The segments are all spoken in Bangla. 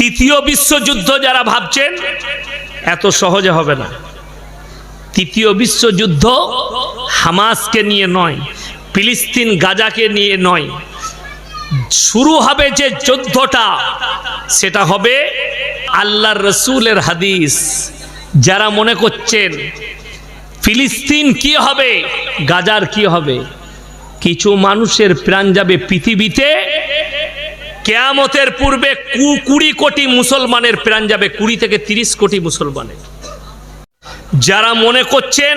তৃতীয় বিশ্বযুদ্ধ যারা ভাবছেন, এত সহজে হবে না। তৃতীয় বিশ্বযুদ্ধ হামাসকে নিয়ে নয়, ফিলিস্তিন গাজাকে নিয়ে নয়। শুরু হবে যে যুদ্ধটা, সেটা হবে আল্লাহর রসুলের হাদিস। যারা মনে করছেন, ফিলিস্তিন কি হবে, গাজার কি হবে, কিছু মানুষের প্রাণ যাবে পৃথিবীতে কেয়ামতের পূর্বে কুড়ি কোটি মুসলমানের প্রাণ যাবে, কুড়ি থেকে তিরিশ কোটি মুসলমানের। যারা মনে করছেন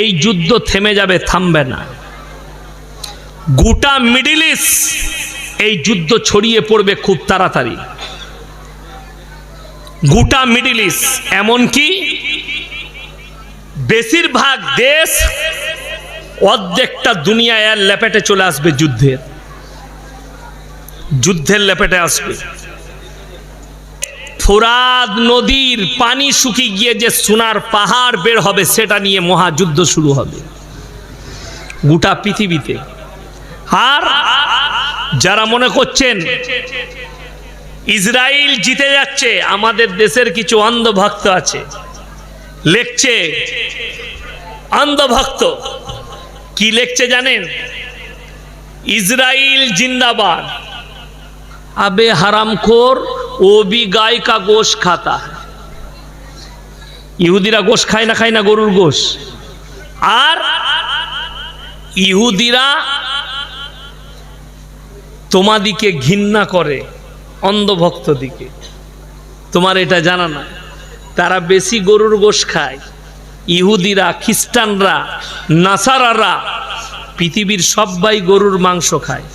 এই যুদ্ধ থেমে যাবে, থামবে না। গোটা মিডিল ইস্ট এই যুদ্ধ ছড়িয়ে পড়বে খুব তাড়াতাড়ি। গোটা মিডিল ইস্ট, এমনকি বেশিরভাগ দেশ অর্ধেকটা দুনিয়া এর লেপেটে চলে আসবে যুদ্ধের। যুদ্ধের লেপেটে আসবে। ফোরাদ নদীর পানি শুকিয়ে গিয়ে যে সোনার পাহাড় বের হবে, সেটা নিয়ে মহাযুদ্ধ শুরু হবে। গোটা পৃথিবীতে। আর যারা মনে করছেন ইসরায়েল জিতে যাচ্ছে, আমাদের দেশের কিছু অন্ধভক্ত আছে, লেখছে, অন্ধভক্ত কি লেখছে জানেন? ইসরায়েল জিন্দাবাদ। अबे हरामखोर वो भी गाय का गोश खाता है ইহুদিরা গোশ খায় না খায় না গরুর গোশ আর ইহুদিরা তোমাদিকে ঘৃণা করে অন্ধভক্ত দিকে তোমার এটা জানা না তারা বেশি গরুর গোশ খায় ইহুদিরা খ্রিস্টানরা নাসারারা পৃথিবীর সবাই গরুর মাংস খায়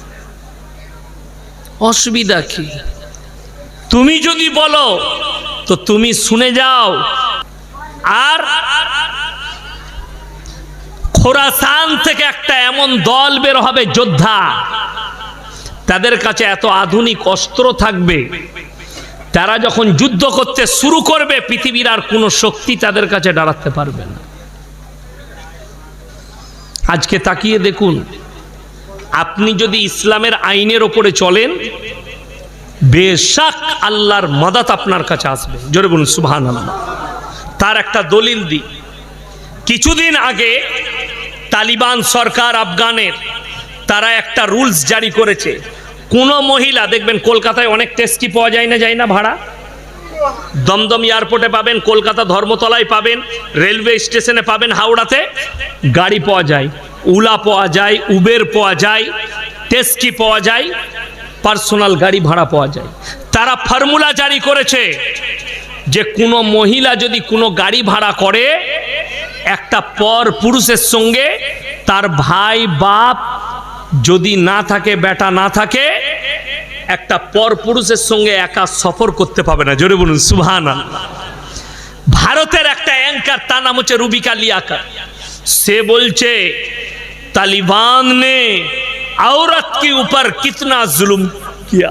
অসুবিধা কি? তুমি যদি বলো, তো তুমি শুনে যাও। আর খোরাসান থেকে একটা এমন দল বের হবে যোদ্ধা, তাদের কাছে এত আধুনিক অস্ত্র থাকবে, তারা যখন যুদ্ধ করতে শুরু করবে, পৃথিবীর আর কোনো শক্তি তাদের কাছে দাঁড়াতে পারবে না। আজকে তাকিয়ে দেখুন আপনি যদি ইসলামের আইনের ওপরে চলেন, বেশাক আল্লাহর মাদাত আপনার কাছে আসবে। জোরে বলুন সুবহান আল্লাহ তার একটা দলিল দিই। কিছুদিন আগে তালিবান সরকার আফগানের, তারা একটা রুলস জারি করেছে। কোনো মহিলা, দেখবেন কলকাতায় অনেক টেস্টি পাওয়া যায় না যায় না ভাড়া? দমদম এয়ারপোর্টে পাবেন, কলকাতা ধর্মতলায় পাবেন, রেলওয়ে স্টেশনে পাবেন, হাওড়াতে গাড়ি পাওয়া যায়। উলা পাওয়া যায়, উবের পাওয়া যায় টেস্টি পাওয়া যায়, পার্সোনাল গাড়ি ভাড়া পাওয়া যায়। তারা ফর্মুলা জারি করেছে যে কোনো মহিলা যদি কোনো গাড়ি ভাড়া করে, একটা পর পুরুষের সঙ্গে, তার ভাই, বাপ যদি না থাকে, বেটা না থাকে, একটা পর পুরুষের সঙ্গে একা সফর করতে পাবে না। জোরে বলুন সুহান ভারতের একটা অ্যাঙ্কার, তার নাম হচ্ছে রুবিকা লিয়াকা সে বলছে तालिबान ने औरत के ऊपर कितना जुल्म किया?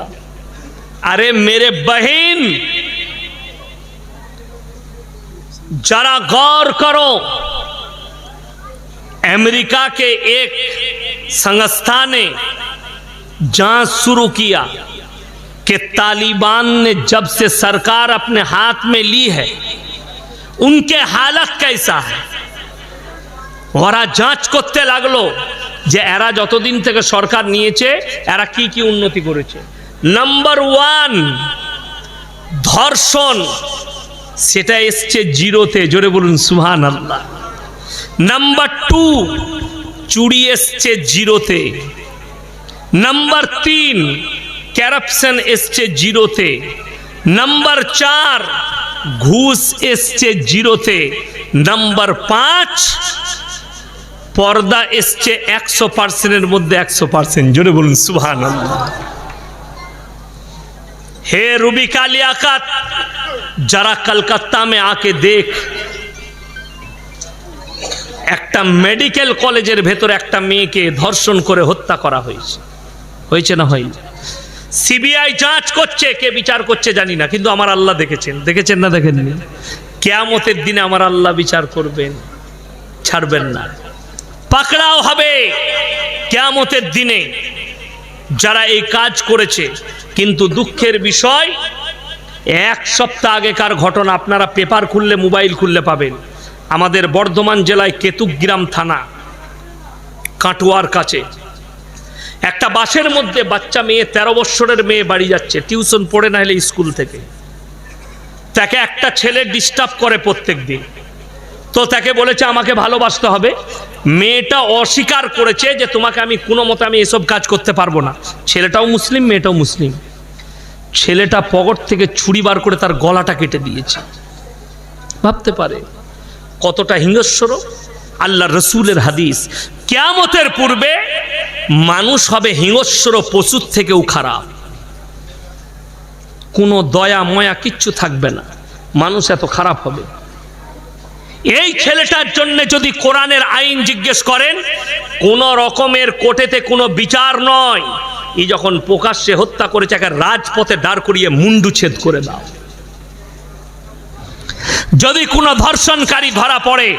अरे मेरे बहन, जरा गौर करो, अमेरिका के एक संस्था ने जाँच शुरू किया कि तालिबान ने जब से सरकार अपने हाथ में ली है, उनके हालत कैसा है? ওরা যাঞ্চ করতে লাগল যে এরা যতদিন থেকে সরকার নিয়েছে, এরা কি কি উন্নতি করেছে। নাম্বার ওয়ান ধর্ষণ। সেটা এসছে জিরোতে, জোরে বলুন সুহান আল্লাহ নাম্বার টু চুরি এসছে জিরোতে। নাম্বার তিন ক্যারাপশন এসছে জিরোতে। নাম্বার চার, ঘুষ এসছে জিরোতে। নাম্বার পাঁচ পর্দা এসছে একশো পার্সেন্টের মধ্যে একশো পার্সেন্ট। জোরে বলুন সুহান হে রুবি কালিয়াকাত যারা কলকাতা মে আকে দেখ, একটা মেডিকেল কলেজের ভেতরে একটা মেয়েকে ধর্ষণ করে হত্যা করা হয়েছে। হয়েছে না হয়নি? সিবিআই যাঞ্চ করছে, কে বিচার করছে জানি না, কিন্তু আমার আল্লাহ দেখেছেন। দেখেছেন না দেখেননি? কেয়ামতের দিনে আমার আল্লাহ বিচার করবেন, ছাড়বেন না। পাকড়াও হবে কেয়ামতের দিনে। যারা এই কাজ করেছে, কিন্তু দুঃখের বিষয়, এক সপ্তাহ আগেকার ঘটনা আপনারা পেপার খুললে, মোবাইল খুললে পাবেন। আমাদের বর্ধমান জেলায় কেতুগ্রাম থানা, কাটোয়ার কাছে। একটা বাসের মধ্যে বাচ্চা মেয়ে, তেরো বৎসরের মেয়ে বাড়ি যাচ্ছে, টিউশন পড়ে না হলে স্কুল থেকে। তাকে একটা ছেলে ডিস্টার্ব করে প্রত্যেক দিন তো তাকে বলেছে, আমাকে ভালোবাসতে হবে। মেয়েটা অস্বীকার করেছে যে, তোমাকে আমি কোনো মতে আমি এসব কাজ করতে পারব না। ছেলেটাও মুসলিম, মেয়েটাও মুসলিম। ছেলেটা পকেট থেকে ছুরি বার করে তার গলাটা কেটে দিয়েছে। ভাবতে পারে কতটা হিংস্র। আল্লাহ রসুলের হাদিস, কেয়ামতের পূর্বে মানুষ হবে হিংস্র, পশুর থেকেও খারাপ। কোনো দয়া, ময়া কিচ্ছু থাকবে না। মানুষ এত খারাপ হবে। এই ছেলেটার জন্য যদি কোরআনের আইন জিজ্ঞেস করেন, কোন রকমের কোর্টেতে কোনো বিচার নয়। এই যখন প্রকাশ্যে হত্যা করেছে, একে রাজপথে দাঁড় করিয়ে মুন্ডু ছেদ করে দাও। যদি কোনো ধর্ষণকারী ধরা পড়ে,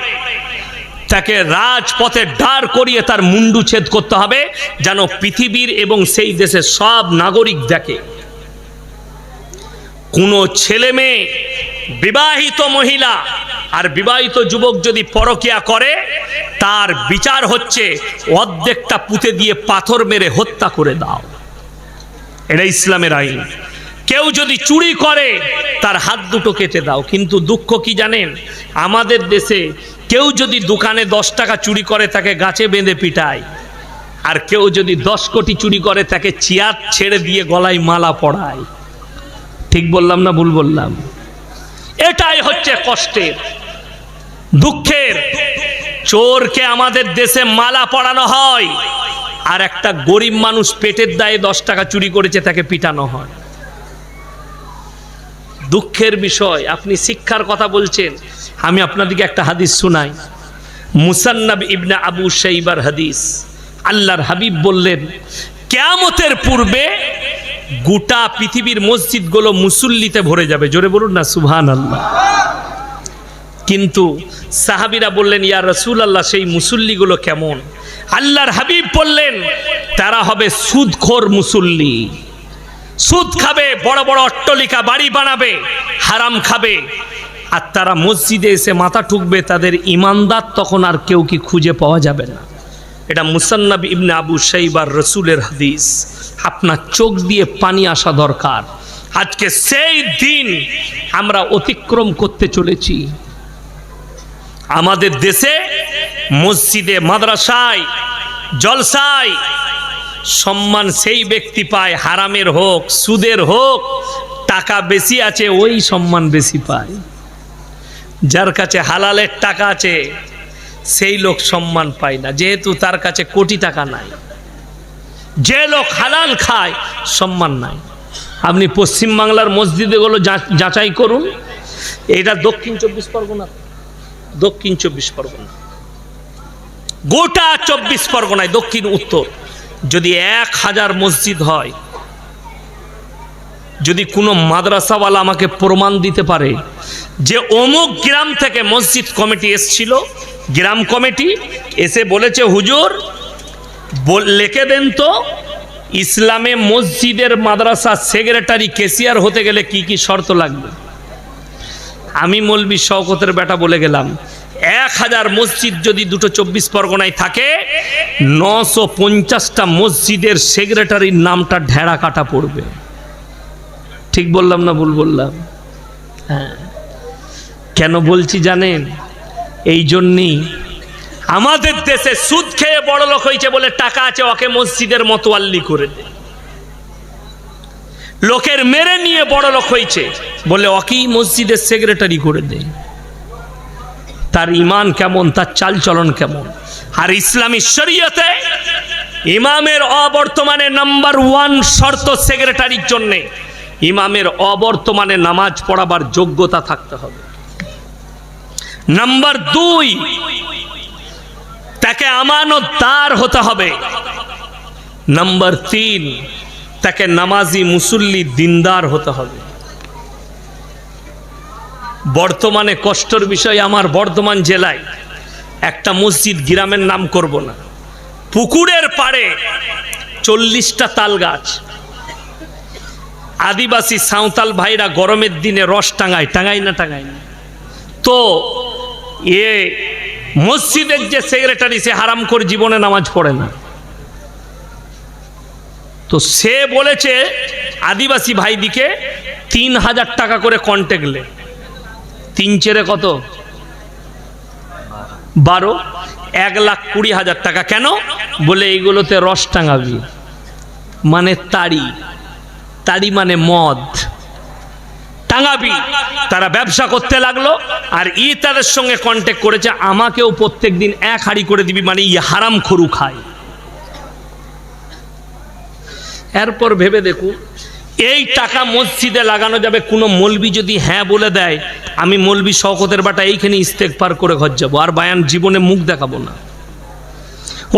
তাকে রাজপথে দাঁড় করিয়ে তার মুন্ডু ছেদ করতে হবে, যেন পৃথিবীর এবং সেই দেশের সব নাগরিক দেখে। কোনো ছেলে মেয়ে বিবাহিত মহিলা আর বিবাহিত যুবক যদি পরকিয়া করে, তার বিচার হচ্ছে অর্ধেকটা পুঁতে দিয়ে পাথর মেরে হত্যা করে দাও। এটা ইসলামের আইন। কেউ যদি চুরি করে, তার হাত দুটো কেটে দাও। কিন্তু দুঃখ কি জানেন? আমাদের দেশে কেউ যদি দোকানে দশ টাকা চুরি করে, তাকে গাছে বেঁধে পিটায়। আর কেউ যদি দশ কোটি চুরি করে, তাকে চেয়ার ছেড়ে দিয়ে গলায় মালা পড়ায় ঠিক বললাম না ভুল বললাম? এটাই হচ্ছে কষ্টের। দুঃখের। চোরকে আমাদের দেশে মালা পড়ানো হয়। আর একটা গরিব মানুষ পেটের দায়ে দশ টাকা চুরি করেছে, তাকে পিটানো হয়। দুঃখের বিষয়, আপনি শিক্ষার কথা বলছেন। আমি আপনাদেরকে একটা হাদিস শোনাই। মুসান্নাব ইবনে আবু সাইবার হাদিস। আল্লাহর হাবিব বললেন, কেয়ামতের পূর্বে গোটা পৃথিবীর মসজিদগুলো মুসল্লিতে ভরে যাবে। জোরে বলুন না সুহান আল্লাহ কিন্তু সাহাবিরা বললেন, ইয়া রসুল আল্লাহ সেই মুসল্লিগুলো কেমন? আল্লাহর হাবিব বললেন, তারা হবে সুদখোর মুসল্লি। সুদ খাবে, বড় বড় অট্টলিকা, বাড়ি বানাবে, হারাম খাবে। আর তারা মসজিদে এসে মাথা ঠুকবে, তাদের ইমানদার তখন আর কেউ কি খুঁজে পাওয়া যাবে না। এটা মুসান্নাব ইবনে আবু সাইবার রসুলের হাদিস। আপনার চোখ দিয়ে পানি আসা দরকার। আজকে সেই দিন আমরা অতিক্রম করতে চলেছি। আমাদের দেশে মসজিদে, মাদ্রাসায়, জলসায় সম্মান সেই ব্যক্তি পায়, হারামের হোক, সুদের হোক, টাকা বেশি আছে, ওই সম্মান বেশি পায়। যার কাছে হালালের টাকা আছে, সেই লোক সম্মান পায় না, যেহেতু তার কাছে কোটি টাকা নাই। যে লোক হালাল খায়, সম্মান নাই। আপনি পশ্চিমবাংলার মসজিদগুলো যাচাই করুন। এটা দক্ষিণ চব্বিশ পরগনা। দক্ষিণ চব্বিশ পরগনা। গোটা চব্বিশ পরগনায় দক্ষিণ, উত্তর। যদি এক হাজার মসজিদ হয়, যদি কোনো মাদ্রাসাওয়ালা আমাকে প্রমাণ দিতে পারে যে অমুক গ্রাম থেকে মসজিদ কমিটি এসছিল, গ্রাম কমিটি এসে বলেছে, হুজুর লিখে দেন তো ইসলামে মসজিদের মাদ্রাসা সেক্রেটারি কেসিয়ার হতে গেলে কি কি শর্ত লাগবে? আমি মলবি শওকতের বেটা বলে গেলাম এক হাজার মসজিদ যদি দুটো চব্বিশ পরগনায় থাকে নশো পঞ্চাশটা মসজিদের সেক্রেটারির নামটা ঢেড়া কাটা পড়বে। ঠিক বললাম না ভুল বললাম? হ্যাঁ। কেন বলছি জানেন? এই জন্যই আমাদের দেশে সুদ খেয়ে বড় লোক হয়েছে বলে টাকা আছে, ওকে মসজিদের মতোয়াল্লি করে দে। লোকের মেরে নিয়ে বড় লোক হয়েছে বলে ওকেই মসজিদের সেক্রেটারি করে দে। তার ইমান কেমন, তার চালচলন কেমন? আর ইসলামী শরীয়তে ইমামের অবর্তমানে নাম্বার ওয়ান শর্ত সেক্রেটারির জন্যে ইমামের অবর্তমানে নামাজ পড়াবার যোগ্যতা থাকতে হবে। নাম্বার দুই তাকে আমানতদার হতে হবে। নাম্বার তিন, তাকে নামাজি মুসল্লি দিনদার হতে হবে। বর্তমানে কষ্টর বিষয় আমার বর্ধমান জেলায় একটা মসজিদ গ্রামের নাম করব না। পুকুরের পাড়ে চল্লিশটা তাল গাছ। আদিবাসী সাঁওতাল ভাইরা গরমের দিনে রস টাঙায় টাঙায় না টাঙায় না। তো এ মসজিদের যে সেক্রেটারি, সে হারাম করে জীবনে নামাজ পড়ে না। তো সে বলেছে, আদিবাসী ভাইদিকে তিন হাজার টাকা করে কন্ট্যাক্ট লে। তিন চেরে কত? বারো। এক লাখ কুড়ি হাজার টাকা। কেন? বলে, এইগুলোতে রস টাঙাবি। মানে তাড়ি তাড়ি মানে মদ। টাঙাবি। তারা ব্যবসা করতে লাগল, আর ই তাদের সঙ্গে কন্ট্যাক্ট করেছে, আমাকেও প্রত্যেক দিন এক হাড়ি করে দিবি মানে ই হারাম খরু খায়। এরপর ভেবে দেখুন এই টাকা মসজিদে লাগানো যাবে, কোনো মলবি যদি হ্যাঁ বলে দেয়, আমি মলবি শওকতের বাটা এইখানে ইস্তেক পার করে ঘর যাব, আর বায়ান জীবনে মুখ দেখাবো না।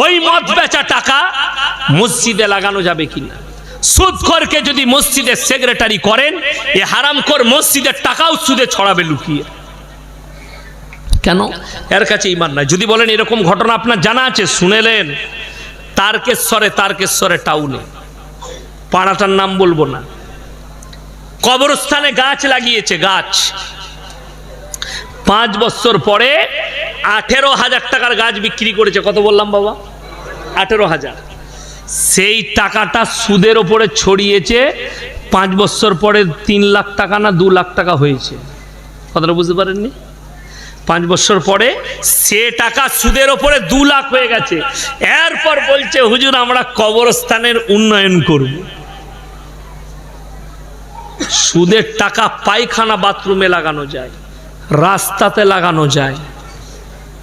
ওই মদ বেচা টাকা মসজিদে লাগানো যাবে কিনা? সুদখোরকে যদি মসজিদের সেক্রেটারি করেন এ হারামখোর মসজিদের টাকাও সুদে ছড়াবে লুকিয়ে। কেন? এর কাছে ইমান নাই। যদি বলেন এরকম ঘটনা আপনার জানা আছে শুনেলেন। তারকেশ্বরে তারকেশ্বরে টাউনে পাড়াটার নাম বলব না। কবরস্থানে গাছ লাগিয়েছে গাছ। পাঁচ বছর পরে আঠেরো হাজার টাকার গাছ বিক্রি করেছে। কত বললাম বাবা? আঠেরো হাজার। সেই টাকাটা সুদের ওপরে ছড়িয়েছে, পাঁচ বছর পরে তিন লাখ টাকা না দু লাখ টাকা হয়েছে। কথাটা বুঝতে পারেননি? পাঁচ বছর পরে সে টাকা সুদের ওপরে দু লাখ হয়ে গেছে। এরপর বলছে, হুজুর, আমরা কবরস্থানের উন্নয়ন করব। সুদের টাকা পায়খানা বাথরুমে লাগানো যায়, রাস্তাতে লাগানো যায়।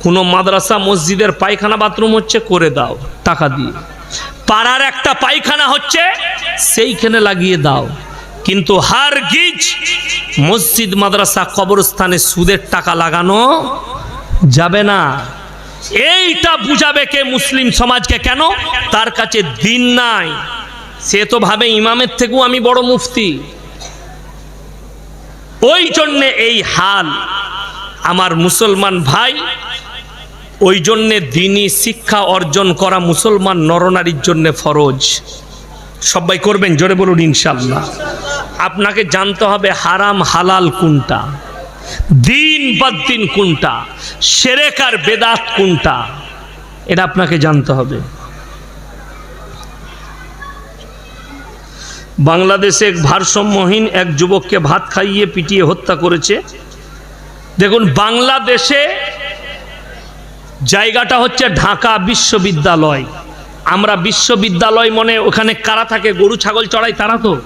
কোনো মাদ্রাসা, মসজিদের পায়খানা বাথরুম হচ্ছে, করে দাও, টাকা দিয়ে। পাড়ার একটা পায়খানা হচ্ছে, সেইখানে লাগিয়ে দাও। কিন্তু হার গিজ মসজিদ, মাদ্রাসা, কবরস্থানে সুদের টাকা লাগানো যাবে না। এইটা বুঝাবে কে মুসলিম সমাজকে কেন? তার কাছে দিন নাই। সে তো ভাবে ইমামের থেকেও আমি বড় মুফতি। ওই জন্যে এই হাল। আমার মুসলমান ভাই ওই জন্যে দিনই শিক্ষা অর্জন করা মুসলমান নরনারীর জন্য ফরজ। সবাই করবেন, জোরে বলুন ইনশাল্লাহ আপনাকে জানতে হবে হারাম হালাল কোনটা, দিন দিন কোনটা সেরেকার বেদাত কোনটা, এটা আপনাকে জানতে হবে। বাংলাদেশে এক ভারসাম্যহীন এক যুবককে ভাত খাইয়ে পিটিয়ে হত্যা করেছে। দেখুন, বাংলাদেশে জায়গাটা হচ্ছে ঢাকা বিশ্ববিদ্যালয়। আমরা বিশ্ববিদ্যালয় মনে ওখানে কারা থাকে? গরু, ছাগল চড়াই তারা তো?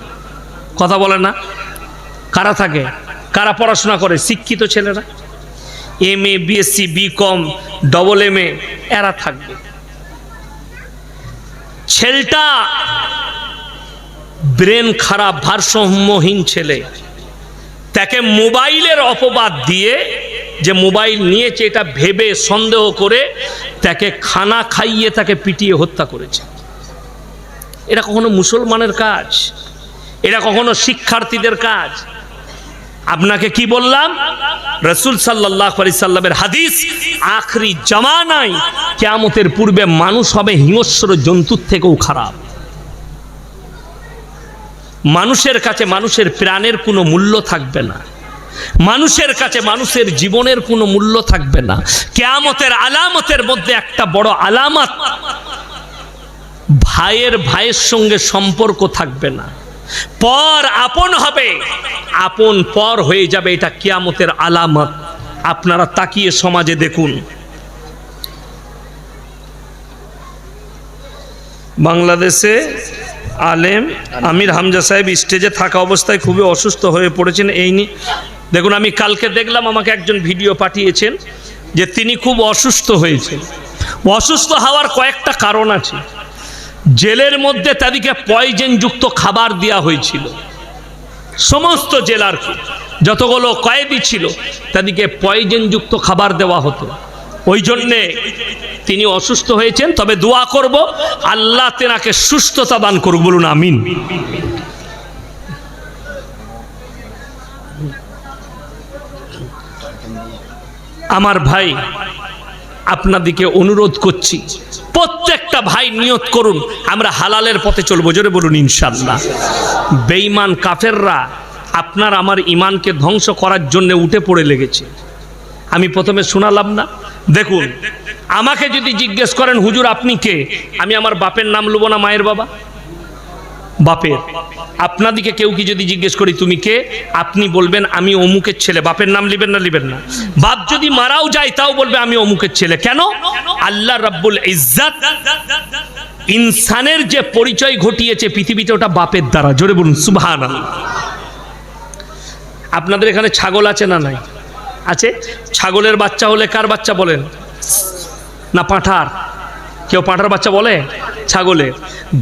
কথা বলে না। কারা থাকে? কারা পড়াশোনা করে? শিক্ষিত ছেলেরা। M A BSc B Com double M A এরা থাকবে। ছেলেটা ব্রেন খারাপ, ভারসাম্যহীন ছেলে। তাকে মোবাইলের অপবাদ দিয়ে যে মোবাইল নিয়েছে, এটা ভেবে সন্দেহ করে তাকে খানা খাইয়ে তাকে পিটিয়ে হত্যা করেছে। এটা কখনো মুসলমানের কাজ এটা কখনো শিক্ষার্থীদের কাজ। আপনাকে কি বললাম? রসুল সাল্লাহ সাল্লামের হাদিস, আখরি জামানায় কেয়ামতের পূর্বে মানুষ হবে হিংস্র জন্তুর থেকেও খারাপ। মানুষের কাছে মানুষের প্রাণের কোনো মূল্য থাকবে না। মানুষের কাছে মানুষের জীবনের কোনো মূল্য থাকবে না। কেয়ামতের আলামতের মধ্যে একটা বড় আলামত, ভাইয়ের ভাইয়ের সঙ্গে সম্পর্ক থাকবে না। পর আপন হবে, আপন পর হয়ে যাবে এটা কিয়ামতের আলামত। আপনারা তাকিয়ে সমাজে দেখুন। বাংলাদেশে আলেম আমির হামজা সাহেব স্টেজে থাকা অবস্থায় খুবই অসুস্থ হয়ে পড়েছেন। এই নিয়ে দেখুন, আমি কালকে দেখলাম আমাকে একজন ভিডিও পাঠিয়েছেন যে তিনি খুব অসুস্থ হয়েছেন। অসুস্থ হওয়ার কয়েকটা কারণ আছে। জেলের মধ্যে তাদেরকে পয়জেনযুক্ত খাবার দেওয়া হয়েছিল। সমস্ত জেলার যতগুলো কয়েদি ছিল, তাদেরকে পয়জেনযুক্ত খাবার দেওয়া হতো। ওই জন্যে তিনি অসুস্থ হয়েছেন। তবে দোয়া করব, আল্লাহ তেনাকে সুস্থতা দান করুক। বলুন, আমিন। আমার ভাই, আপনাদিকে অনুরোধ করছি, প্রত্যেকটা ভাই নিয়ত করুন, আমরা হালালের পথে চলবো, জোরে বলুন ইনশাল্লাহ বেঈমান কাফেররা আপনার আমার ইমানকে ধ্বংস করার জন্য উঠে পড়ে লেগেছে। আমি প্রথমে শোনালাম না। দেখুন, আমাকে যদি জিজ্ঞেস করেন, হুজুর, আপনি কে? আমি আমার বাপের নাম লুবো না, মায়ের বাবা? বাপের। আপনাদিকে কেউ কি যদি জিজ্ঞেস করি, তুমি কে? আপনি বলবেন, আমি অমুকের ছেলে। বাপের নাম লিবেন না লিবেন না। যদি মারাও যায়, তাও বলবে আমি অমুকের ছেলে। কেন? আল্লাহ রাব্বুল ইজ্জাত ইনসানের যে পরিচয় ঘটিয়েছে পৃথিবীতে, ওটা বাপের দ্বারা। জোরে বলুন সুবহান আপনাদের এখানে ছাগল আছে না নাই? আছে? ছাগলের বাচ্চা হলে কার বাচ্চা বলেন? না পাঁঠার? কেউ পাঁঠার বাচ্চা বলে? ছাগলের।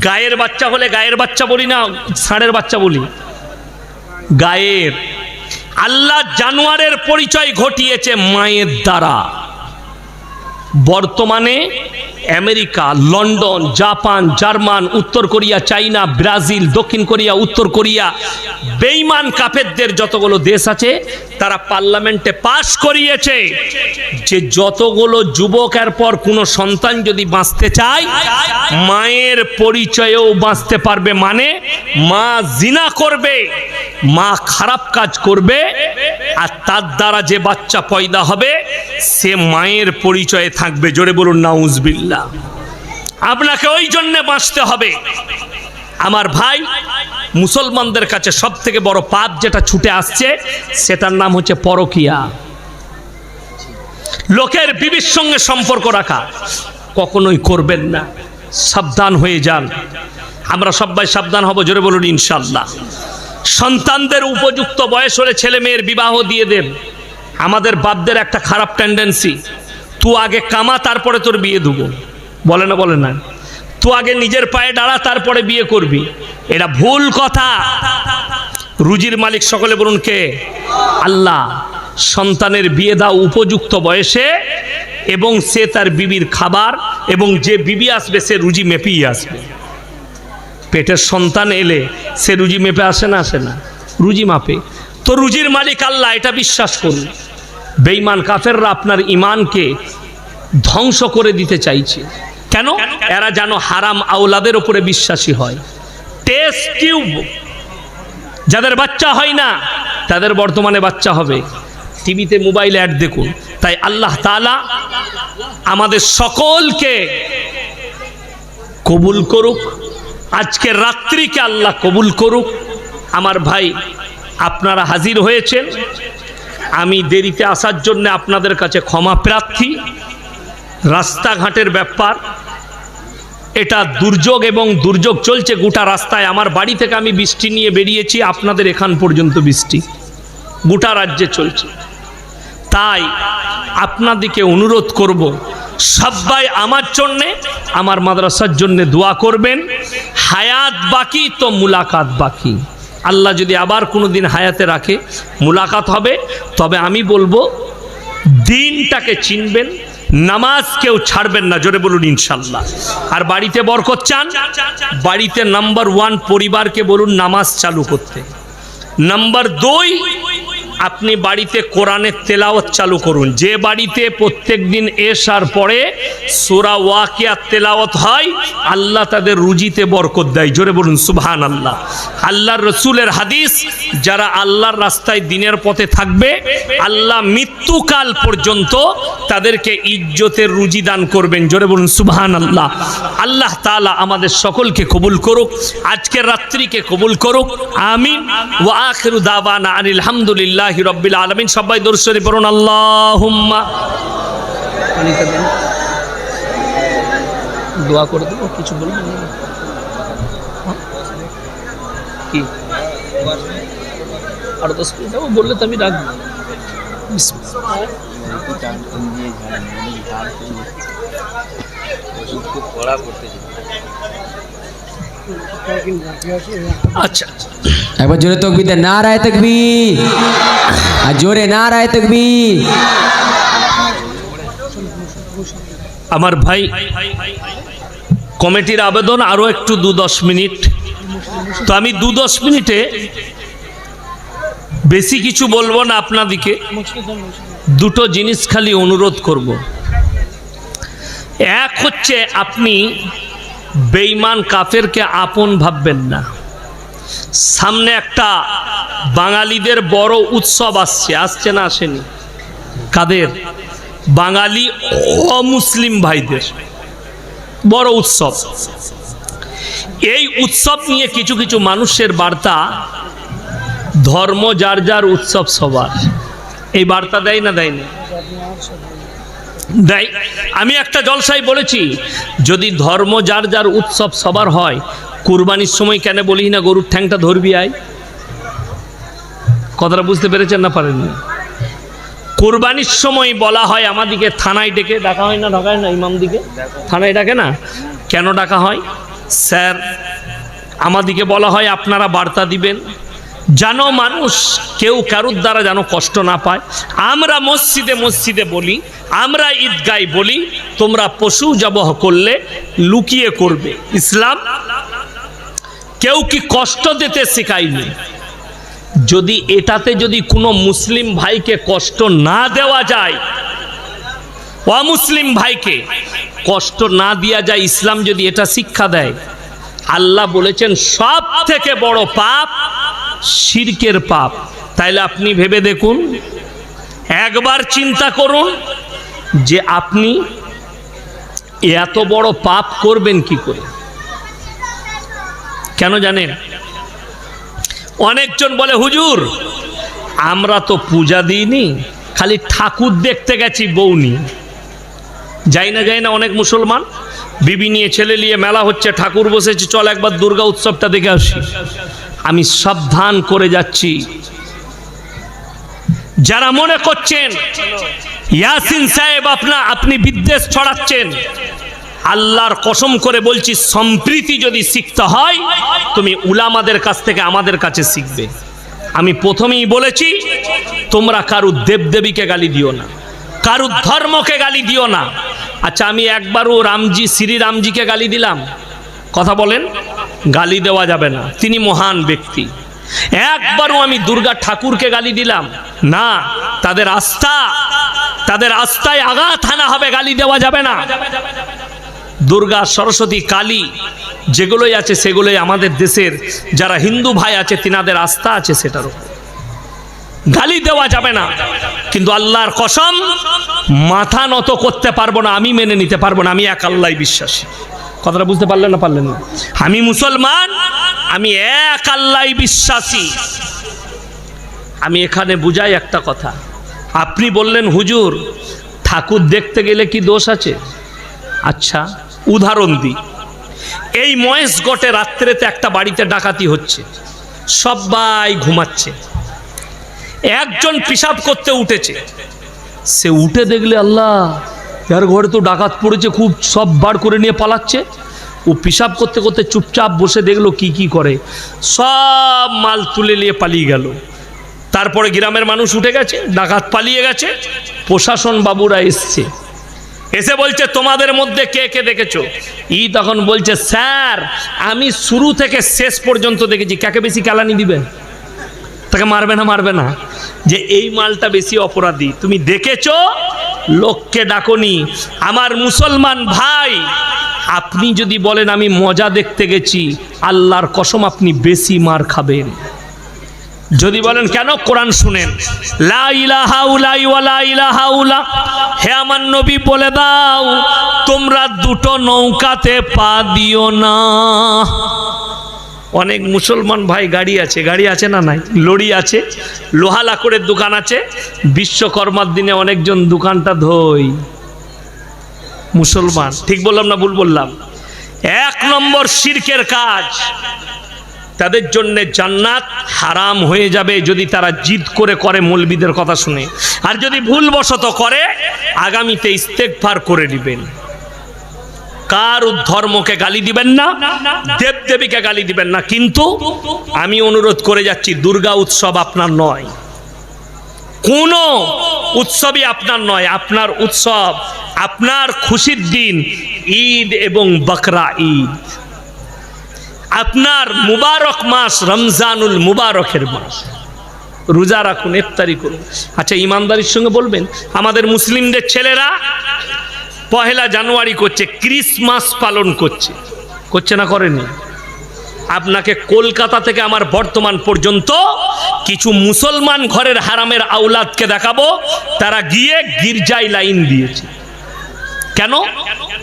গায়ের বাচ্চা হলে গায়ের বাচ্চা বলি না, ষাঁড়ের বাচ্চা বলি? গায়ের। আল্লাহ জানোয়ারের পরিচয় ঘটিয়েছে মায়ের দ্বারা। বর্তমানে আমেরিকা, লন্ডন, জাপান, জার্মান, উত্তর কোরিয়া, চাইনা, ব্রাজিল, দক্ষিণ কোরিয়া, উত্তর কোরিয়া, বেইমান কাফেরদের যতগুলো দেশ আছে, তারা পার্লামেন্টে পাশ করিয়েছে। যে যতগুলো যুবকের পর কোনো সন্তান যদি বাঁচতে চায়, মায়ের পরিচয়েও বাঁচতে পারবে মানে মা জিনা করবে, মা খারাপ কাজ করবে, আর তার দ্বারা যে বাচ্চা পয়দা হবে সে মায়ের পরিচয়ে থাকবে। জোরে বলুন নাউজবিল্লা আপনাকে ওই জন্যে বাঁচতে হবে। আমার ভাই মুসলমানদের কাছে সব থেকে বড় পাপ যেটা ছুটে আসছে, সেটার নাম হচ্ছে পরকিয়া। লোকের বিবির সঙ্গে সম্পর্ক রাখা। কখনোই করবেন না। সাবধান হয়ে যান। আমরা সবাই সাবধান হব, জোরে বলুন ইনশাল্লাহ সন্তানদের উপযুক্ত বয়স হলে ছেলে মেয়ের বিবাহ দিয়ে দেন। আমাদের বাপদের একটা খারাপ টেন্ডেন্সি তু আগে কামা, তারপরে তোর বিয়ে দেবো বলে না বলে না। তুই আগে নিজের পায়ে দাঁড়া, তারপরে বিয়ে করবি। এটা ভুল কথা। রুজির মালিক সকলে বলুন কে? আল্লাহ সন্তানের বিয়ে দাও উপযুক্ত বয়সে, এবং সে তার বিবির খাবার, এবং যে বিবি আসবে, সে রুজি মেপেই আসবে। পেটের সন্তান এলে সে রুজি মেপে আসে না আসে না। রুজি মাপে। তো রুজির মালিক আল্লাহ, এটা বিশ্বাস করুন। বেঈমান কাফেররা আপনার ইমানকে ধ্বংস করে দিতে চাইছে। কেন? এরা যেন হারাম আওলাদের উপরে বিশ্বাসী হয়। Test tube. যাদের বাচ্চা হয় না, তাদের বর্তমানে বাচ্চা হবে। টিভিতে মোবাইল অ্যাড দেখুন। তাই আল্লাহ তাআলা আমাদের সকলকে কবুল করুক। আজকে রাত্রিকে আল্লাহ কবুল করুক। আমার ভাই আপনারা হাজির হয়েছেন। আমি দেরিতে আসার জন্য আপনাদের কাছে ক্ষমা প্রার্থী। রাস্তাঘাটের ব্যাপার, এটা দুর্যোগ এবং দুর্যোগ চলছে গোটা রাস্তায়। আমার বাড়ি থেকে আমি বৃষ্টি নিয়ে বেরিয়েছি, আপনাদের এখান পর্যন্ত বৃষ্টি। গোটা রাজ্যে চলছে। তাই আপনাদিকে অনুরোধ করব, সবাই আমার জন্যে, আমার মাদ্রাসার জন্যে দোয়া করবেন। হায়াত বাকি তো মুলাকাত বাকি। আল্লাহ যদি আবার কোনো দিন হায়াতে রাখে, মুলাকাত হবে। তবে আমি বলব, দিনটাকে চিনবেন, নামাজ কেউ ছাড়বেন না, জোরে বলুন ইনশাল্লাহ আর বাড়িতে বরকত চান? বাড়িতে নাম্বার ওয়ান পরিবারকে বলুন, নামাজ চালু করতে। নাম্বার দুই আপনি বাড়িতে কোরআনের তেলাওয়াত চালু করুন। যে বাড়িতে প্রত্যেক দিন এসার পরে সোরা ওয়াকিয়া তেলাওয়াত হয়, আল্লাহ তাদের রুজিতে বরকত দেয়। জোরে বলুন সুবহান আল্লাহ আল্লাহর রসুলের হাদিস, যারা আল্লাহর রাস্তায় দিনের পথে থাকবে, আল্লাহ মৃত্যুকাল পর্যন্ত তাদেরকে ইজ্জতের রুজি দান করবেন। জোরে বলুন সুবহান আল্লাহ আল্লাহ তাআলা আমাদের সকলকে কবুল করুক, আজকের রাত্রিকে কবুল করুক। আমিন। ওয়া আখিরু দাওয়ানা আনিল হামদুলিল্লাহি রাব্বিল আলামিন সবাই দরুদ পড়ুন আল্লাহুম্মা। দোয়া করে দেবো কিছু বলবেন হ্যাঁ? কি? আরও দশ মিনিট যাব বললে তো আমি রাখব বিসমিল্লাহ। আচ্ছা আচ্ছা। একবার জোরে তকবি দে না রায় তকবি আর জোরে না রায় তকবি আমার ভাই কমিটির আবেদন আরও একটু দু দশ মিনিট। তো আমি দু দশ মিনিটে বেশি কিছু বলব না আপনাদিকে দুটো জিনিস খালি অনুরোধ করব। এক হচ্ছে আপনি বেইমান কাফেরকে আপন ভাববেন না। সামনে একটা বাঙালিদের বড় উৎসব আসছে আসছে না আসেনি? কাদের? বাঙালি অমুসলিম ভাইদের বড় উৎসব। এই উৎসব নিয়ে কিছু কিছু মানুষের বার্তা, ধর্ম যার যার উৎসব সবার। এই বার্তা দেয় না দেয় না? দেয়। আমি একটা জলসাই বলেছি, যদি ধর্ম যার যার উৎসব সবার হয়, কুরবানির সময় কেন বলি না, গরুর ঠ্যাংটা ধরবি আয়? কথাটা বুঝতে পেরেছেন না পারেননি কোরবানির সময় বলা হয় আমাদিকে থানায় ডেকে, ডাকা হয় না ঢাকায় না, ইমাম দিকে? থানায় ডাকে না? কেন ডাকা হয়? স্যার আমাদিকে বলা হয় আপনারা বার্তা দিবেন যেন মানুষ, কেউ কারুর দ্বারা যেন কষ্ট না পায়। আমরা মসজিদে মসজিদে বলি, আমরা ঈদগায় বলি, তোমরা পশু জবহ করলে লুকিয়ে করবে। ইসলাম, কেউ কি কষ্ট দিতে শেখায়নি? যদি এটাতে যদি কোনো মুসলিম ভাইকে কষ্ট না দেওয়া যায়, অমুসলিম ভাইকে কষ্ট না দেওয়া যায়, ইসলাম যদি এটা শিক্ষা দেয়, আল্লাহ বলেছেন সব থেকে বড় পাপ শিরকের পাপ। তাইলে আপনি ভেবে দেখুন, একবার চিন্তা করুন যে আপনি এত বড় পাপ করবেন কি করে। কেন জানেন? অনেকজন বলে, হুজুর, আমরা তো পূজা দিইনি, খালি ঠাকুর দেখতে গেছি বউনি যাই না যাই না, অনেক মুসলমান বিবি নিয়ে ছেলে নিয়ে মেলা হচ্ছে, ঠাকুর বসেছে, চল একবার দুর্গা উৎসবটা দেখে আসি। আমি সাবধান করে যাচ্ছি। যারা মনে করছেন, ইয়াসিন সাহেব আপনা আপনি বিদ্বেষ ছড়াচ্ছেন, আল্লাহর কসম করে বলছি, সম্প্রীতি যদি শিখতে হয়, তুমি উলামাদের কাছ থেকে আমাদের কাছে শিখবে। আমি প্রথমেই বলেছি, তোমরা কারু দেবদেবীকে গালি দিও না, কারু ধর্মকে গালি দিও না। আচ্ছা আমি একবারও রামজি শ্রী রামজিকে গালি দিলাম। কথা বলেন। গালি দেওয়া যাবে না। তিনি মহান ব্যক্তি। একবারও আমি দুর্গা ঠাকুরকে গালি দিলাম। না, তাদের আস্থা, তাদের আস্থায় আঘাত হানা হবে, গালি দেওয়া যাবে না। দুর্গা, সরস্বতী, কালী, যেগুলোই আছে, সেগুলোই আমাদের দেশের যারা হিন্দু ভাই আছে, তিনাদের আস্থা আছে সেটার উপর। গালি দেওয়া যাবে না। কিন্তু আল্লাহর কসম, মাথা নত করতে পারব না, আমি মেনে নিতে পারব না, আমি এক আল্লাহ বিশ্বাসী। কথাটা বুঝতে পারলেন না পারলেন না? আমি মুসলমান, আমি এক আল্লাহ বিশ্বাসী। আমি এখানে বুঝাই একটা কথা। আপনি বললেন, হুজুর, ঠাকুর দেখতে গেলে কি দোষ আছে? আচ্ছা উদাহরণ দিই। এই মহেশ গটে রাত্রেতে একটা বাড়িতে ডাকাতি হচ্ছে। সবাই ঘুমাচ্ছে। একজন পিসাব করতে উঠেছে। সে উঠে দেখলে আল্লাহ যার ঘরে তো ডাকাত পড়েছে, খুব সব বার করে নিয়ে পালাচ্ছে। ও পিসাব করতে করতে চুপচাপ বসে দেখল কি কি করে। সব মাল তুলে নিয়ে পালিয়ে গেল। তারপরে গ্রামের মানুষ উঠে গেছে, ডাকাত পালিয়ে গেছে, প্রশাসন বাবুরা এসছে। এসে বলছে, তোমাদের মধ্যে কে কে দেখেছ? ই তখন বলছে, স্যার, আমি শুরু থেকে শেষ পর্যন্ত দেখেছি। কাকে বেশি কালানি দিবে? তাকে মারবে না মারবে না। যে এই মালটা বেশি অপরাধী। তুমি দেখেছ? লোককে ডাকনি, আমার মুসলমান ভাই, আপনি যদি বলেন আমি মজা দেখতে গেছি, আল্লাহর কসম আপনি বেশি মার খাবেন। যদি বলেন, কেন? কোরআন শুনেন। হে আমার নবী, বলে দাও, তোমরা দুটো নৌকাতে পা দিও না। অনেক মুসলমান ভাই গাড়ি আছে গাড়ি আছে না নাই? লড়ি আছে, লোহা লাকড়ের দোকান আছে, বিশ্বকর্মার দিনে অনেকজন দোকানটা ধোই। মুসলমান, ঠিক বললাম না ভুল বললাম? এক নম্বর শিরকের কাজ, তাদের জন্য জান্নাত হারাম হয়ে যাবে যদি তারা জিদ করে করে মৌলবিদের কথা শুনে। আর যদি ভুলবশত করে, আগামীতে ইস্তেকফার করে দিবেন। কার ধর্মকে গালি দিবেন না? দেব দেবীকে গালি দিবেন না। কিন্তু আমি অনুরোধ করে যাচ্ছি দুর্গা উৎসব আপনার নয়। কোনো উৎসবই আপনার নয়। আপনার উৎসব আপনার খুশির দিন ঈদ এবং বকরা ঈদ। আপনার মুবারক মাস রমজানুল মুবারকের মাস। রোজা রাখুন ইফতারি করুন। আচ্ছা ইমানদারির সঙ্গে বলবেন আমাদের মুসলিমদের ছেলেরা পহেলা জানুয়ারি করছে, ক্রিসমাস পালন করছে। করছে না করেনি? আপনাকে কলকাতা থেকে আমার বর্তমান পর্যন্ত কিছু মুসলমান ঘরের হারামের আউলাদকে দেখাবো, তারা গিয়ে গির্জায় লাইন দিয়েছে। কেন?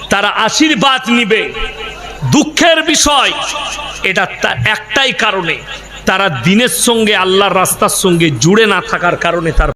তারা আশীর্বাদ নিবে। দুঃখের বিষয়, এটা একটাই কারণে, তারা দিনের সঙ্গে আল্লাহর রাস্তার সঙ্গে জুড়ে না থাকার কারণে তার